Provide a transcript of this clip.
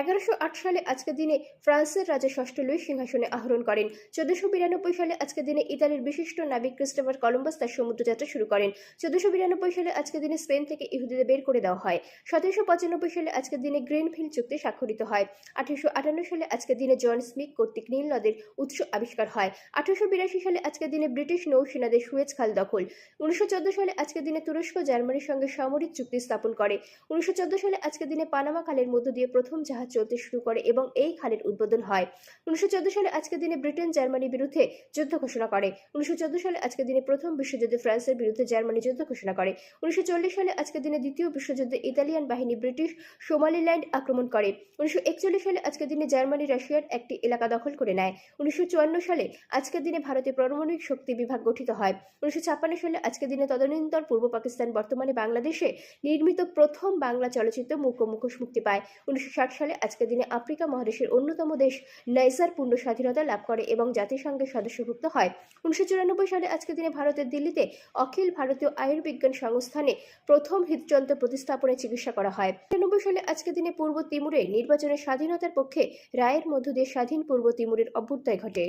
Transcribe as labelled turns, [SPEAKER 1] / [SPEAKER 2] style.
[SPEAKER 1] এগারোশো সালে আজকের দিনে ফ্রান্সের রাজা ষষ্ঠ লুই সিংহাসনে আহরণ করেন। চোদ্দশো বিরানব্বই সালে আজকের দিনে ইতালির বিশিষ্ট নাবিক ক্রিস্টোফার কলম্বাস তার সমুদ্রযাত্রা শুরু করেন। চোদ্দশো বিরানব্বই সালে আজকের দিনে স্পেন থেকে ইহুদিদের বের করে দেওয়া হয়। সতেরোশো পঁচানব্বই সালে আজকের দিনে গ্রিনফিল্ড চুক্তি স্বাক্ষরিত হয়। আঠারোশো আটান্ন সালে আজকের দিনে জন স্মিথ কর্তৃক নীল নদের উৎস আবিষ্কার হয়। আঠারোশো বিরাশি সালে আজকের দিনে ব্রিটিশ নৌসেনাদের সুয়েজ খাল দখল। উনিশশো চোদ্দ সালে আজকের দিনে তুরস্ক জার্মানির সঙ্গে সামরিক চুক্তি স্থাপন করে। উনিশশো চোদ্দ সালে আজকের দিনে পানামা খালের মধ্য দিয়ে প্রথম জাহাজ চলতে শুরু করে এবং এই খালের উদ্বোধন হয়। উনিশশো চোদ্দ সালে আজকের দিনে ব্রিটেন জার্মানির বিরুদ্ধে যুদ্ধ ঘোষণা করে। উনিশশো চোদ্দ সালে আজকের দিনে প্রথম বিশ্বযুদ্ধে ফ্রান্সের বিরুদ্ধে জার্মানি যুদ্ধ ঘোষণা করে। উনিশশো চল্লিশ সালে আজকের দিনে দ্বিতীয় বিশ্বযুদ্ধে ইতালিয়ান বাহিনী ব্রিটিশ সোমালিল্যান্ড আক্রমণ করে। উনিশশো একচল্লিশ সালে আজকের দিনে জার্মানি রাশিয়ার একটি এলাকা দখল করে নেয়। উনিশশো চুয়ান্ন সালে আজকের দিনে ভারতে পারমাণবিক শক্তি বিভাগ গঠিত হয়। উনিশশো ছাপ্পান্ন সালে আজকের দিনে তদনীন্তর পূর্ব পাকিস্তান বর্তমানে বাংলাদেশে নির্মিত প্রথম বাংলা চলচ্চিত্র মুখ মুক্তি পায়। উনিশশো ষাট সালে আজকের দিনে আফ্রিকা মহাদেশের অন্যতম দেশ নাইজার পূর্ণ স্বাধীনতা লাভ করে এবং জাতিসংঘের সদস্যভুক্ত হয়। উনিশশো চুরানব্বই সালে আজকের দিনে ভারতের দিল্লিতে অখিল ভারতীয় আয়ুর্বিজ্ঞান সংস্থানে প্রথম হৃদযন্ত্র প্রতিস্থাপনে চিকিৎসা করা হয়। তিরানব্বই সালে আজকের দিনে পূর্ব তিমুরে নির্বাচনের স্বাধীনতার পক্ষে রায়ের মধ্য দিয়ে স্বাধীন পূর্ব তিমুরের অভ্যুদয় ঘটে।